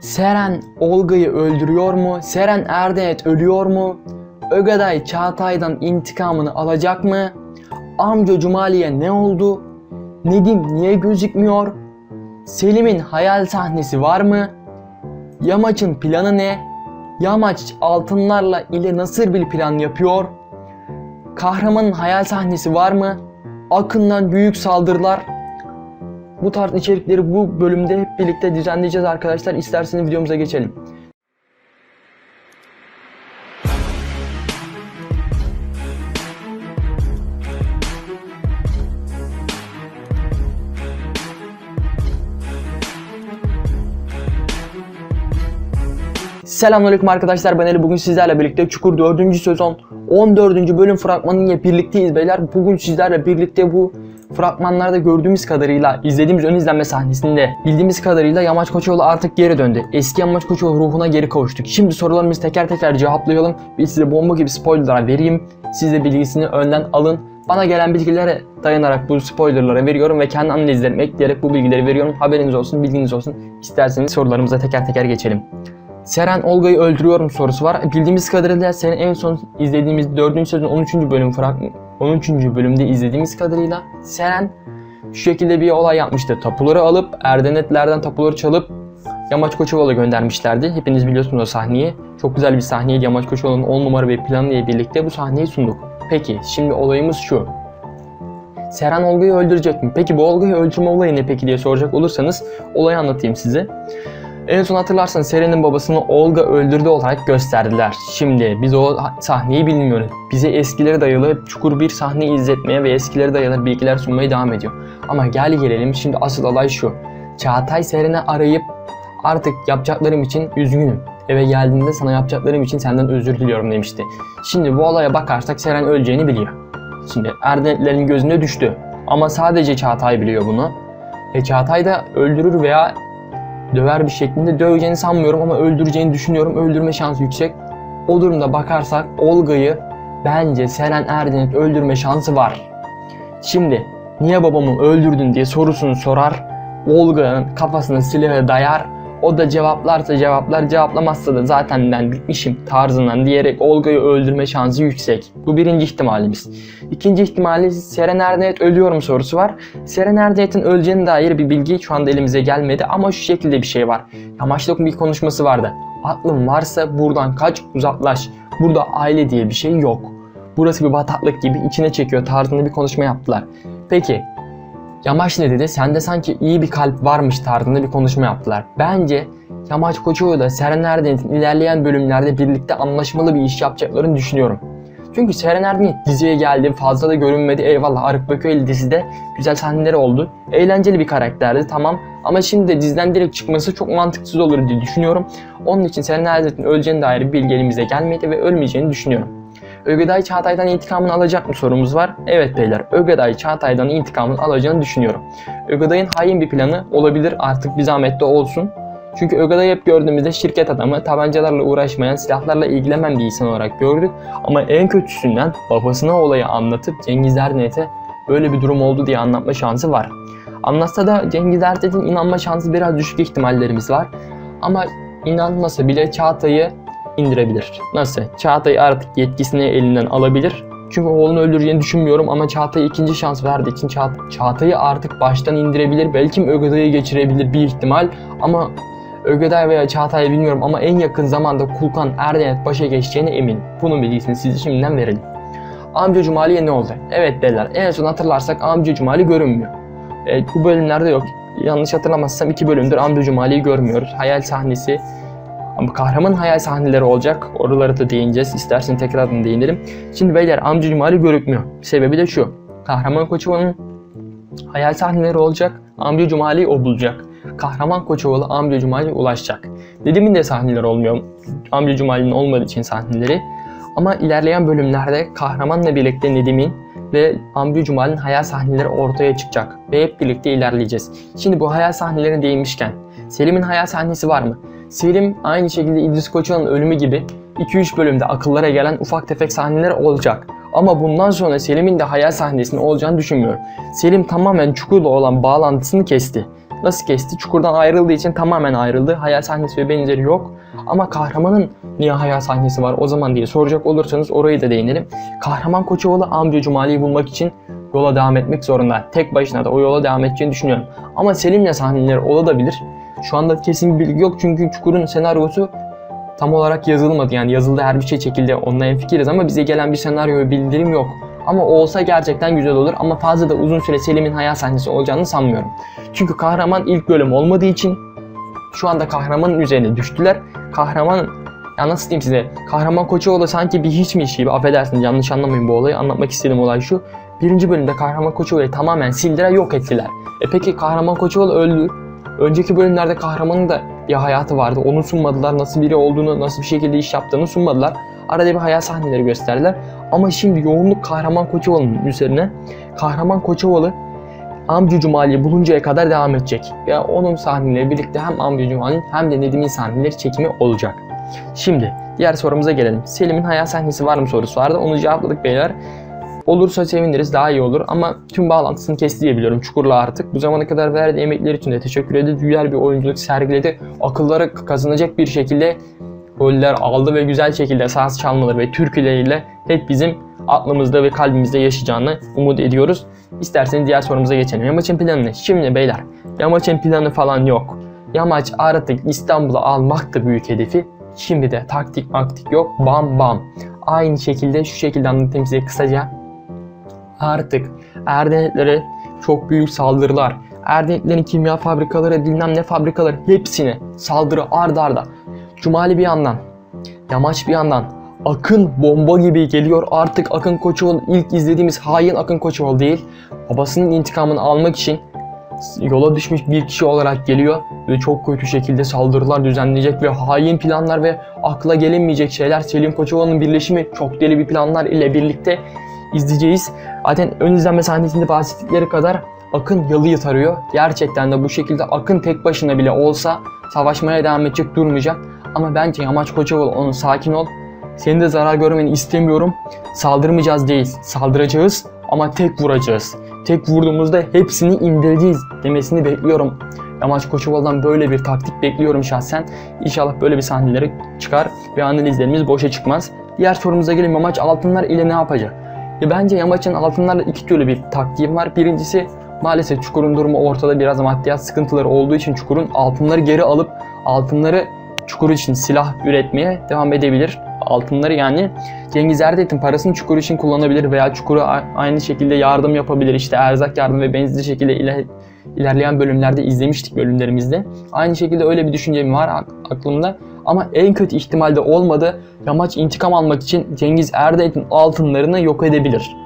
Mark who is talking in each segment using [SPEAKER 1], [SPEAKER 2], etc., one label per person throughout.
[SPEAKER 1] Seren Olga'yı öldürüyor mu? Seren Erdenet ölüyor mu? Ögaday Çağatay'dan intikamını alacak mı? Amca Cumali'ye ne oldu? Nedim niye gözükmüyor? Selim'in hayal sahnesi var mı? Yamaç'ın planı ne? Yamaç altınlarla ile nasıl bir plan yapıyor? Kahramanın hayal sahnesi var mı? Akın'dan büyük saldırılar. Bu tarz içerikleri bu bölümde hep birlikte düzenleyeceğiz arkadaşlar. İsterseniz videomuza geçelim. Selamünaleyküm arkadaşlar ben Ali bugün sizlerle birlikte Çukur 4. sezon 14. bölüm fragmanıyla birlikteyiz beyler. Bugün sizlerle birlikte bu fragmanlarda gördüğümüz kadarıyyla izlediğimiz ön izlenme sahnesinde bildiğimiz kadarıyla Yamaç Koçoğlu artık geri döndü. Eski Yamaç Koçoğlu ruhuna geri kavuştuk. Şimdi sorularımızı teker teker cevaplayalım. Bir size bomba gibi spoilerlar vereyim. Siz de bilgisini önden alın. Bana gelen bilgilere dayanarak bu spoilerlara veriyorum ve kendi analizlerimi ekleyerek bu bilgileri veriyorum. Haberiniz olsun, bilginiz olsun. İsterseniz sorularımıza teker teker geçelim. Seren Olga'yı öldürüyor mu sorusu var. Bildiğimiz kadarıyla senin en son izlediğimiz 4. sezon 13. bölüm fragman 13. bölümde izlediğimiz kadarıyla Seren şu şekilde bir olay yapmıştı. Tapuları alıp Erdenetlerden tapuları çalıp Yamaç Koçovalı'ya göndermişlerdi. Hepiniz biliyorsunuz o sahneyi. Çok güzel bir sahneydi. Yamaç Koçovalı'nın 10 numara bir planıyla birlikte bu sahneyi sunduk. Peki şimdi olayımız şu. Seren Olga'yı öldürecek mi? Peki bu Olga'yı öldürme olayı ne peki diye soracak olursanız olayı anlatayım size. En son hatırlarsanız Seren'in babasını Olga öldürdü olarak gösterdiler. Şimdi biz o sahneyi bilmiyoruz. Bize eskileri dayalı çukur bir sahne izletmeye ve eskileri dayalı bilgiler sunmaya devam ediyor. Ama gel gelelim şimdi asıl olay şu. Çağatay Seren'i arayıp artık yapacaklarım için üzgünüm. Eve geldiğinde sana yapacaklarım için senden özür diliyorum demişti. Şimdi bu olaya bakarsak Seren öleceğini biliyor. Şimdi Erdenetlerin gözüne düştü. Ama sadece Çağatay biliyor bunu. E Çağatay da öldürür veya döver bir şeklinde döveceğini sanmıyorum ama öldüreceğini düşünüyorum. Öldürme şansı yüksek. O durumda bakarsak Olga'yı bence Seren Erdenet öldürme şansı var. Şimdi niye babamı öldürdün diye sorusunu sorar. Olga'nın kafasına silahı dayar. O da cevaplarsa cevaplar cevaplamazsa da zaten ben bitmişim tarzından diyerek Olga'yı öldürme şansı yüksek. Bu birinci ihtimalimiz. İkinci ihtimali Seren Erdenet ölüyor mu sorusu var. Seren Erdinet'in öleceğine dair bir bilgi şu anda elimize gelmedi ama şu şekilde bir şey var. Yamaç'ta bir konuşması vardı. Aklın varsa buradan kaç uzaklaş. Burada aile diye bir şey yok. Burası bir bataklık gibi içine çekiyor tarzında bir konuşma yaptılar. Peki Yamaç ne dedi? Sende sanki iyi bir kalp varmış tarzında bir konuşma yaptılar. Bence Yamaç Koçoğlu da Seren Erdenet'in ilerleyen bölümlerde birlikte anlaşmalı bir iş yapacaklarını düşünüyorum. Çünkü Seren Erdenet diziye geldi, fazla da görünmedi. Eyvallah Arık Bakıoğlu dizide güzel sahneleri oldu. Eğlenceli bir karakterdi tamam. Ama şimdi de diziden direkt çıkması çok mantıksız olur diye düşünüyorum. Onun için Seren Erdenet'in öleceğine dair bir bilgi elimize gelmedi ve ölmeyeceğini düşünüyorum. Ögeday Çağatay'dan intikamını alacak mı sorumuz var. Evet beyler, Ögeday Çağatay'dan intikamını alacağını düşünüyorum. Ögeday'ın hain bir planı olabilir artık bir zahmet de olsun. Çünkü Ögeday'ı hep gördüğümüzde şirket adamı, tabancalarla uğraşmayan, silahlarla ilgilenen bir insan olarak gördük. Ama en kötüsünden babasına olayı anlatıp Cengiz Erdinet'e böyle bir durum oldu diye anlatma şansı var. Anlatsa da Cengiz Erdinet'in inanma şansı biraz düşük ihtimallerimiz var. Ama inanmasa bile Çağatay'ı indirebilir. Nasıl? Çağatay artık yetkisini elinden alabilir. Çünkü oğlunu öldüreceğini düşünmüyorum ama Çağatay'a ikinci şans verdiği için Ça Çağatay'ı artık baştan indirebilir. Belki Ögeday'ı geçirebilir bir ihtimal ama Ögeday veya Çağatay bilmiyorum ama en yakın zamanda Kulkan Erdenet başa geçeceğine eminim. Bunun bilgisini size şimdiden verelim. Amca Cumali'ye ne oldu? Evet beyler en son hatırlarsak Amca Cumali görünmüyor. E, bu bölümlerde yok. Yanlış hatırlamazsam iki bölümdür Amca Cumali'yi görmüyoruz. Hayal sahnesi ama kahraman hayal sahneleri olacak. Oraları da değineceğiz. İstersen tekrardan değinelim. Şimdi beyler amca Cumali görükmüyor. Sebebi de şu. Kahraman Koçovalı'nın hayal sahneleri olacak. Amca Cumali'yi o bulacak. Kahraman Koçovalı amca Cumali'ye ulaşacak. Dediğimin de sahneleri olmuyor. Amca Cumali'nin olmadığı için sahneleri. Ama ilerleyen bölümlerde kahramanla birlikte Nedim'in ve Amca Cumali'nin hayal sahneleri ortaya çıkacak. Ve hep birlikte ilerleyeceğiz. Şimdi bu hayal sahnelerine değinmişken Selim'in hayal sahnesi var mı? Selim aynı şekilde İdris Koçan'ın ölümü gibi 2-3 bölümde akıllara gelen ufak tefek sahneler olacak. Ama bundan sonra Selim'in de hayal sahnesinin olacağını düşünmüyorum. Selim tamamen Çukur'la olan bağlantısını kesti. nasıl kesti? Çukurdan ayrıldığı için tamamen ayrıldı. Hayal sahnesi ve benzeri yok. Ama kahramanın niye hayal sahnesi var o zaman diye soracak olursanız orayı da değinelim. Kahraman Koçovalı amca Cumali'yi bulmak için yola devam etmek zorunda. Tek başına da o yola devam edeceğini düşünüyorum. Ama Selim'le sahneleri olabilir. Şu anda kesin bir bilgi yok çünkü Çukur'un senaryosu tam olarak yazılmadı. Yani yazıldı her bir şey çekildi. Onunla hemfikiriz ama bize gelen bir senaryo bildirim yok. Ama olsa gerçekten güzel olur ama fazla da uzun süre Selim'in hayal sahnesi olacağını sanmıyorum. Çünkü kahraman ilk bölüm olmadığı için şu anda kahramanın üzerine düştüler. Kahraman ya nasıl diyeyim size? Kahraman Koçoğlu sanki bir hiçmiş gibi affedersiniz yanlış anlamayın bu olayı. Anlatmak istediğim olay şu. Birinci bölümde Kahraman Koçoğlu'yu tamamen sildiler yok ettiler. E peki Kahraman Koçoğlu öldü. Önceki bölümlerde kahramanın da bir hayatı vardı. Onu sunmadılar. Nasıl biri olduğunu, nasıl bir şekilde iş yaptığını sunmadılar. Arada bir hayal sahneleri gösterdiler. Ama şimdi yoğunluk Kahraman Koçoğlu'nun üzerine. Kahraman Koçoğlu Amca Cumali'yi buluncaya kadar devam edecek. Ve onun sahneleri birlikte hem Amca Cumali'nin hem de Nedim'in sahneleri çekimi olacak. Şimdi diğer sorumuza gelelim. Selim'in hayal sahnesi var mı sorusu vardı. Onu cevapladık beyler. Olursa seviniriz daha iyi olur ama tüm bağlantısını kesti diye biliyorum Çukur'la artık. Bu zamana kadar verdiği emekler için de teşekkür edildi. Güzel bir oyunculuk sergiledi. Akıllara kazanacak bir şekilde goller aldı ve güzel şekilde saz çalmaları ve türküleriyle hep bizim aklımızda ve kalbimizde yaşayacağını umut ediyoruz. İsterseniz diğer sorumuza geçelim. Yamaç'ın planı? Şimdi beyler Yamaç'ın planı falan yok. Yamaç artık İstanbul'u almaktı büyük hedefi. Şimdi de taktik maktik yok. Bam bam. Aynı şekilde şu şekilde anlatayım size kısaca. Artık Erdenetlere çok büyük saldırılar. Erdenetlerin kimya fabrikaları, bilmem ne fabrikaları hepsine saldırı ard arda. Cumali bir yandan, Yamaç bir yandan. Akın bomba gibi geliyor. Artık Akın Koçoğlu ilk izlediğimiz hain Akın Koçoğlu değil. Babasının intikamını almak için yola düşmüş bir kişi olarak geliyor ve çok kötü şekilde saldırılar düzenleyecek ve hain planlar ve akla gelinmeyecek şeyler Selim Koçovalı'nın birleşimi çok deli bir planlar ile birlikte izleyeceğiz. Zaten ön izlenme sahnesinde bahsettikleri kadar Akın yalıyı tarıyor. Gerçekten de bu şekilde Akın tek başına bile olsa savaşmaya devam edecek durmayacak. Ama bence Yamaç Koçovalı onun sakin ol. Senin de zarar görmeni istemiyorum. Saldırmayacağız değil, saldıracağız ama tek vuracağız. Tek vurduğumuzda hepsini indireceğiz demesini bekliyorum. Yamaç Koçovalı'dan böyle bir taktik bekliyorum şahsen. İnşallah böyle bir sahneleri çıkar ve analizlerimiz boşa çıkmaz. Diğer sorumuza gelelim. Yamaç altınlar ile ne yapacak? Ya bence Yamaç'ın altınlarla iki türlü bir taktiği var. Birincisi maalesef Çukur'un durumu ortada biraz maddiyat sıkıntıları olduğu için Çukur'un altınları geri alıp altınları Çukur için silah üretmeye devam edebilir. Altınları yani Cengiz Erdet'in parasını Çukur için kullanabilir veya Çukur'a aynı şekilde yardım yapabilir. İşte erzak yardım ve benzeri şekilde iler- ilerleyen bölümlerde izlemiştik bölümlerimizde. Aynı şekilde öyle bir düşüncem var ak- aklımda. Ama en kötü ihtimalde olmadı. Yamaç intikam almak için Cengiz Erdenk'in altınlarını yok edebilir.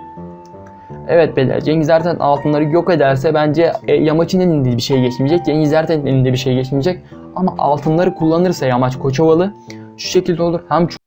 [SPEAKER 1] Evet beyler Cengiz Erten altınları yok ederse bence e, Yamaç'ın elinde bir şey geçmeyecek. Cengiz Erten'in elinde bir şey geçmeyecek. Ama altınları kullanırsa Yamaç Koçovalı şu şekilde olur. Hem çok...